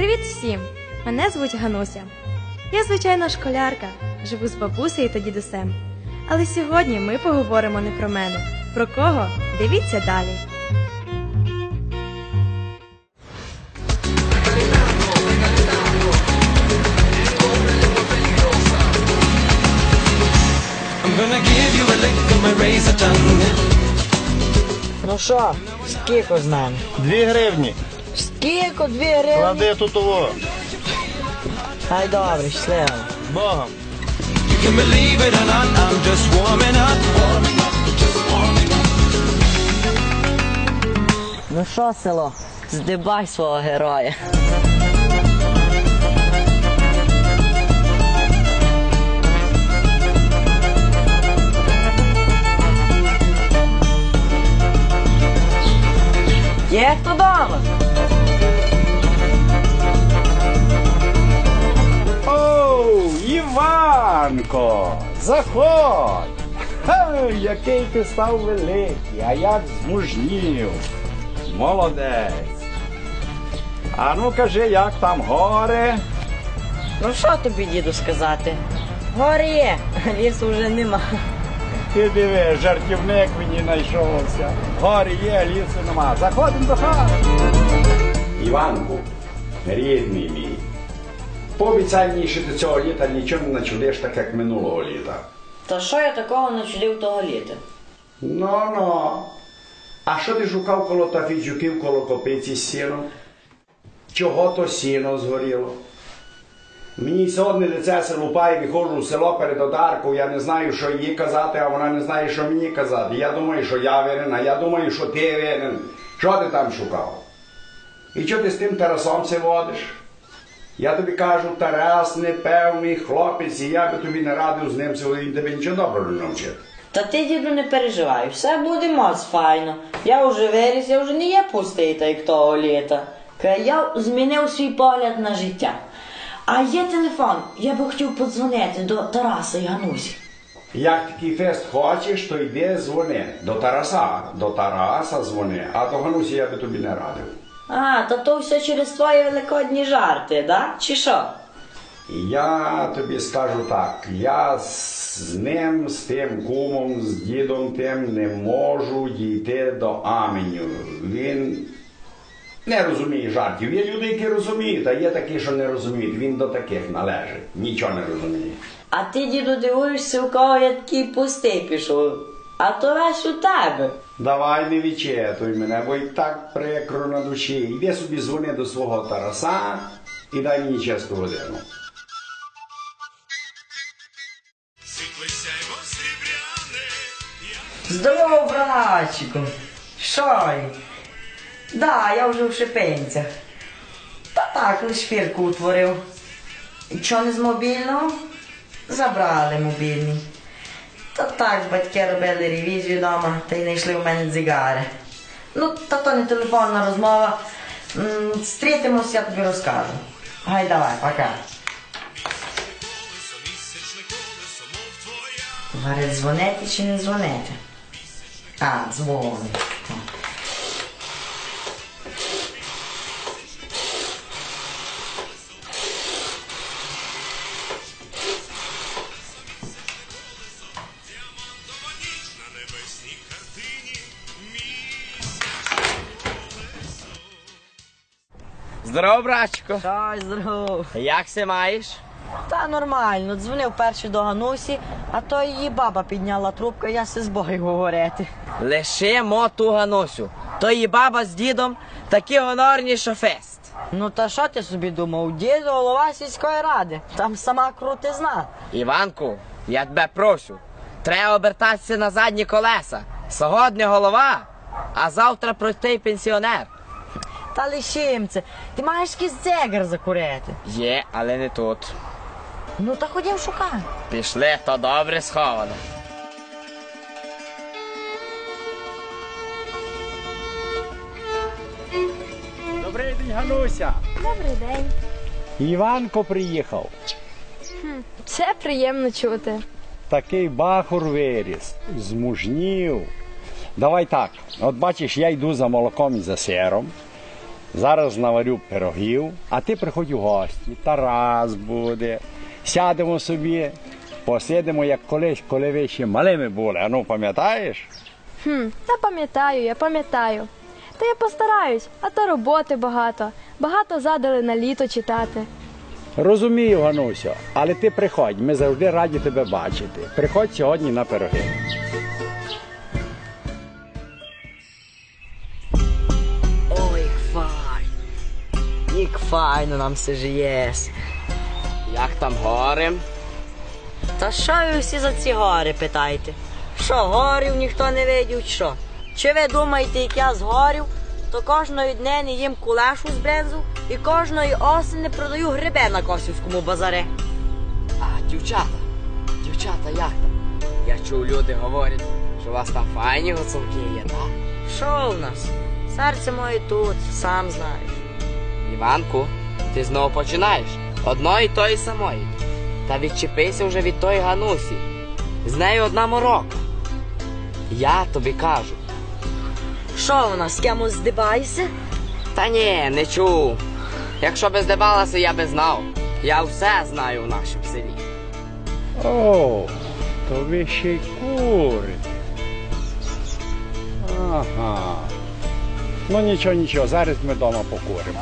Привіт всім! Мене звуть Гануся. Я звичайна школярка, живу з бабусею та дідусем. Але сьогодні ми поговоримо не про мене. Про кого? Дивіться далі. Ну що, скільки з мене? Дві гривні. Скільки? Дві гривні? Клади тут того. Хай добре, щасливо. Богом. You can believe it or not, I'm just warming up. Ну що, село, здибай свого героя. Заходь. Ха, який ти став великий, а як змужнів. Молодець. А ну кажи, як там горе? Ну що тобі, діду, сказати? Горе є, а лісу вже нема. Ти диви, жартівник мені знайшовся. Горі є, лісу нема. Заходимо до хати. Іванку, рідний мій. Пообіцяй мені, що ти цього літа нічого не начудиш так, як минулого літа. Та що я такого начудив того літа? Ну, ну. А що ти шукав коло тафіджуків, коло копиці з сіном? Чого то сіно згоріло? Мені сьогодні лице се лупає, виходжу в село перед одаркою, я не знаю, що їй казати, а вона не знає, що мені казати. Я думаю, що я винен, а я думаю, що ти винен. Що ти там шукав? І чого ти з тим Тарасом се водиш? Я тобі кажу, Тарас непевний хлопець, і я би тобі не радив з ним сьогодні, він тебе нічого доброго не навчив. Та ти, діду, не переживай, все буде моц файно. Я вже виріс, я вже не є пустий, та як того літа. Я змінив свій погляд на життя. А є телефон, я би хотів подзвонити до Тараса і Ганусі. Як такий фест хочеш, то йди дзвони. До Тараса, до Тараса дзвони, а до Ганусі я би тобі не радив. А, та то все через твої великодні жарти, да? Чи що? Я тобі скажу так, я з ним, з тим кумом, з дідом тим не можу дійти до аменю. Він не розуміє жартів. Є люди, які розуміють, а є такі, що не розуміють. Він до таких належить. Нічого не розуміє. А ти, діду, дивуєшся, у кого я такий пустий пішов. А то весь у тебе. Давай не відчитуй мене, бо й так прикро на душі. Йди собі дзвони до свого Тараса і дай мені чесну годину. Здорово, братчику. Що? Да, я вже в шипенцях. Та так, лиш фірку утворив. І чого не з мобільного? Забрали мобільний. Та так, батьки робили ревізію вдома, та й знайшли у мене дзигари. Ну, та то не телефонна розмова. Стрітимось, я тобі розкажу. Гай давай, пока. Говорить, дзвонити чи не дзвонити? А, дзвонить. Здорово, братчику. Щось, здорово. Як се маєш? Та нормально, дзвонив перший до Ганусі, а то її баба підняла трубку, я се з Богою говорити. Лише моту Ганусю. То її баба з дідом такі гонорні, що фест. Ну та що ти собі думав? Дід голова сільської ради. Там сама крутизна. Іванку, я тебе прошу. Треба обертатися на задні колеса. Сьогодні голова, а завтра простий пенсіонер. Та лишим це. Ти маєш якийсь дзегар закурити. Є, але не тут. Ну та ходім шукай. Пішли, то добре сховано. Добрий день, Гануся. Добрий день. Іванко приїхав. Це приємно чути. Такий бахур виріс, змужнів. Давай так, от бачиш, я йду за молоком і за сиром, Зараз наварю пирогів, а ти приходь у гості. Тарас буде. Сядемо собі, посидимо, як колись, коли ви ще малими були. А ну пам'ятаєш? Хм, та пам'ятаю, я пам'ятаю. Та я постараюсь, а то роботи багато. Багато задали на літо читати. Розумію, Ганусю, але ти приходь, ми завжди раді тебе бачити. Приходь сьогодні на пироги. Як файно нам все жиєс. Як там гори? Та що ви всі за ці гори питаєте? Що, горів ніхто не видів, що? Чи ви думаєте, як я згорів, то кожної днини їм кулешу з брензу і кожної осені продаю гриби на Косівському базарі. А, дівчата, дівчата, як там? Я чув, люди говорять, що у вас там файні гуцулки є, так? Що в нас? Серце моє тут, сам знаєш. Іванку, ти знову починаєш. Одної тої самої. Та відчепися вже від тої Ганусі. З нею одна морока. Я тобі кажу. Що в нас, з кимось здибаєшся? Та ні, не чув. Якщо би здавалося, я би знав. Я все знаю в нашому селі. О, то ви ще й курите. Ага. Ну нічого, нічого, зараз ми вдома покуримо.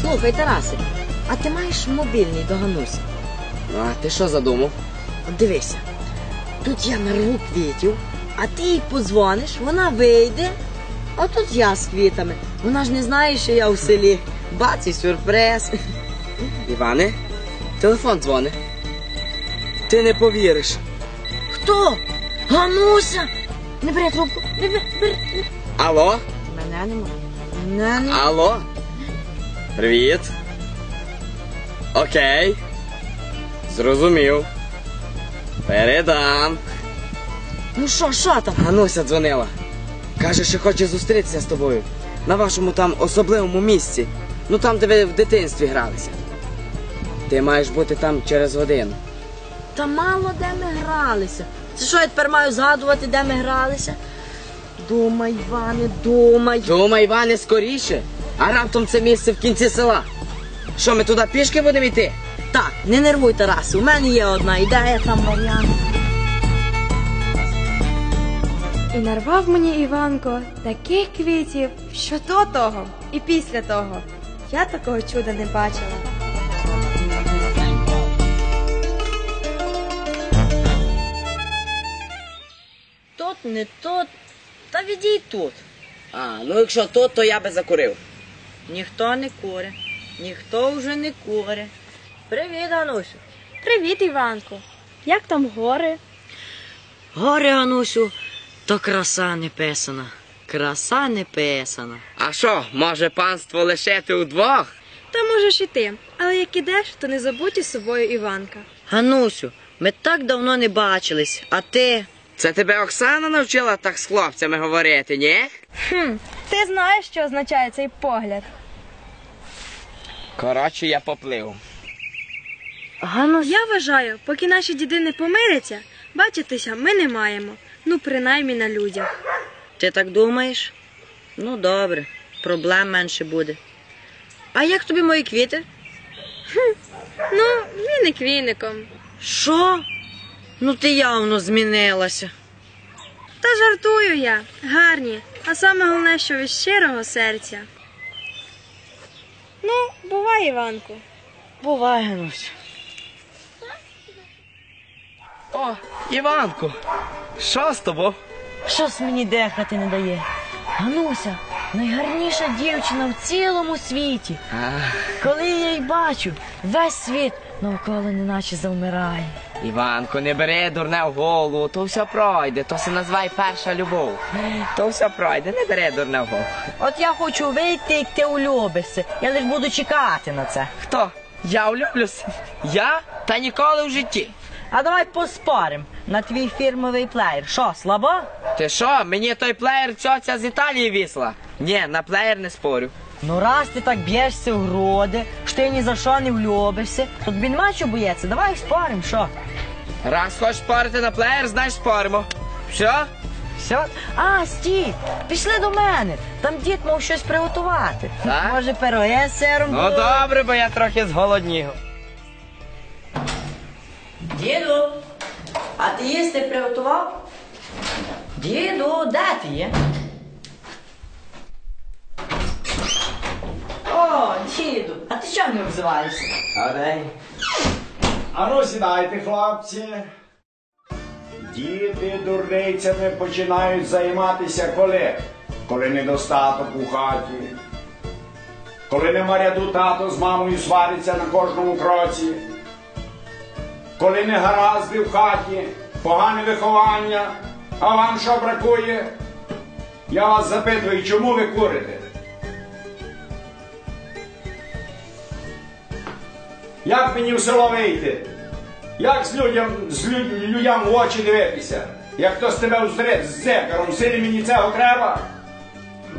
Слухай, Тарасе, а ти маєш мобільний до Ганусі? Ну, а ти що задумав? От дивися, тут я нарву квітів, а ти їй подзвониш, вона вийде, а тут я з квітами. Вона ж не знає, що я у селі. Бац і сюрприз. Іване, телефон дзвони. Ти не повіриш. Хто? Гануся! Не бери трубку, не бери, бери. Алло? Мене немає. Мене не... Алло? Привіт. Окей. Зрозумів. Передам. Ну що, що там? Гануся дзвонила. Каже, що хоче зустрітися з тобою. На вашому там особливому місці. Ну там, де ви в дитинстві гралися. Ти маєш бути там через годину. Та мало де ми гралися. Це що я тепер маю згадувати, де ми гралися? Думай, Іване, думай. Думай, Іване, скоріше. А раптом це місце в кінці села. Що, ми туди пішки будемо йти? Так, не нервуй, Тарас, у мене є одна ідея, там варіант. І нарвав мені Іванко таких квітів, що до того і після того. Я такого чуда не бачила. Не тут, та відій тут. А, ну якщо тут, то я би закурив. Ніхто не куре, ніхто вже не куре. Привіт, Ганусю. Привіт, Іванко. Як там гори? Горе, Ганусю, то краса не писана. Краса не писана. А що, може панство лишити удвох? Та можеш і ти, але як ідеш, то не забудь із собою Іванка. Ганусю, ми так давно не бачились, а ти. Це тебе Оксана навчила так з хлопцями говорити, ні? Хм, ти знаєш, що означає цей погляд. Коротше, я поплив. Ганус, Я вважаю, поки наші діди не помиряться, бачитися ми не маємо. Ну, принаймні на людях. ти так думаєш? Ну, добре, проблем менше буде. А як тобі мої квіти? Ну, віник віником. Що? Ну ти явно змінилася. Та жартую я, гарні, а саме головне, що від щирого серця. Ну, бувай, Іванку. Бувай, Ганусь. О, Іванку, що з тобою? Щось мені дихати не дає. Гануся, найгарніша дівчина в цілому світі. Коли я її бачу, весь світ навколо неначе завмирає. Іванку, не бери дурне в голову, то все пройде, то се називає перша любов. То все пройде, не бери дурне в голову. От я хочу вийти, як ти улюбишся. Я лиш буду чекати на це. Хто? Я влюблюся? Я? Та ніколи в житті. А давай поспорим на твій фірмовий плеєр. Що, слабо? Ти що, мені той плеєр цьоця з Італії вісла? Ні, на плеєр не спорю. Ну раз ти так б'єшся в груди, що ти ні за що не влюбишся, то тобі нема що боятися, давай спорим, що? Раз хочеш спорити на плеєр, знаєш споримо. Все? Все? А, стій, пішли до мене. Там дід мав щось приготувати. Так? Може, пироги з сиром? Ну будуть? добре, бо я трохи зголоднів. Діду, а ти їсти приготував? Діду, де ти є? О, діду, а ти чого не обзиваєшся? А ну сідайте, хлопці. Діти дурницями починають займатися коли? Коли недостаток у хаті. Коли нема ряду тато з мамою свариться на кожному кроці. Коли не гаразди в хаті, погане виховання, а вам що бракує? Я вас запитую, чому ви курите? Як мені в село вийти? Як з людям, з лю- людям в очі дивитися? Як хтось тебе узре з зекаром, силі мені цього треба?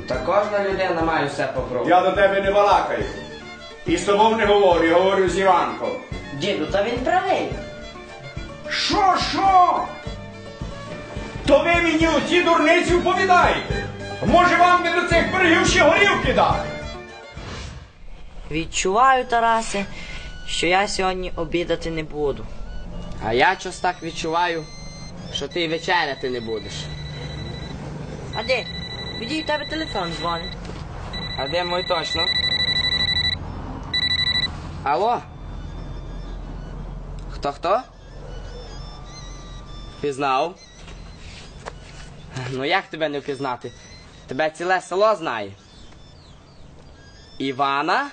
Та кожна людина має все попробувати. Я до тебе не балакаю. І з тобою не говорю, я говорю з Іванком. Діду, та він правий. Що, що? То ви мені оці дурниці вповідаєте? Може вам не до цих берегів ще горілки дати? Відчуваю, Тарасе, що я сьогодні обідати не буду. А я щось так відчуваю, що ти вечеряти не будеш. А де? Відій, в тебе телефон дзвонить. А де мой точно? Алло? Хто хто? Пізнав? Ну як тебе не впізнати? Тебе ціле село знає. Івана?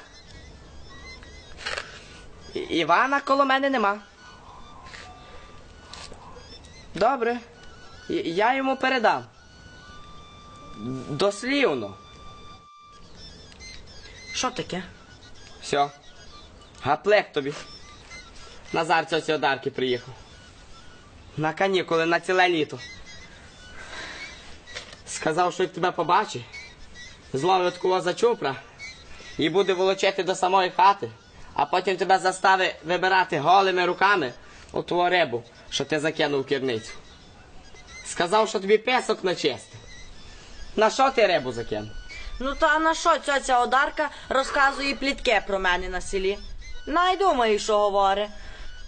Івана коло мене нема. Добре. Я йому передам. Дослівно. Що таке? Все. Гаплек тобі. Назар цього одарки приїхав. На канікули на ціле літо. Сказав, що як тебе побачить, зловить кого за чупра і буде волочити до самої хати, а потім тебе заставить вибирати голими руками у твою рибу, що ти закинув в керницю. Сказав, що тобі песок начисти. На що ти рибу закинув? Ну та на що ця Одарка розказує плітке про мене на селі? Най думає, що говорить.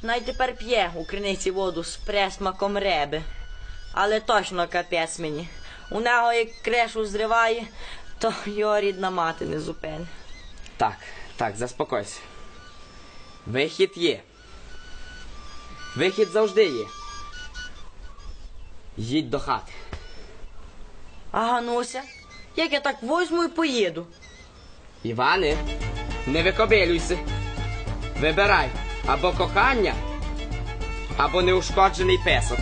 Най тепер п'є у криниці воду з пресмаком риби. Але точно капець мені. У нього як крешу зриває, то його рідна мати не зупине. Так, так, заспокойся. Вихід є. Вихід завжди є. Їдь до хати. А Гануся, як я так возьму і поїду. Іване, не викобилюйся. Вибирай або кохання, або неушкоджений песок.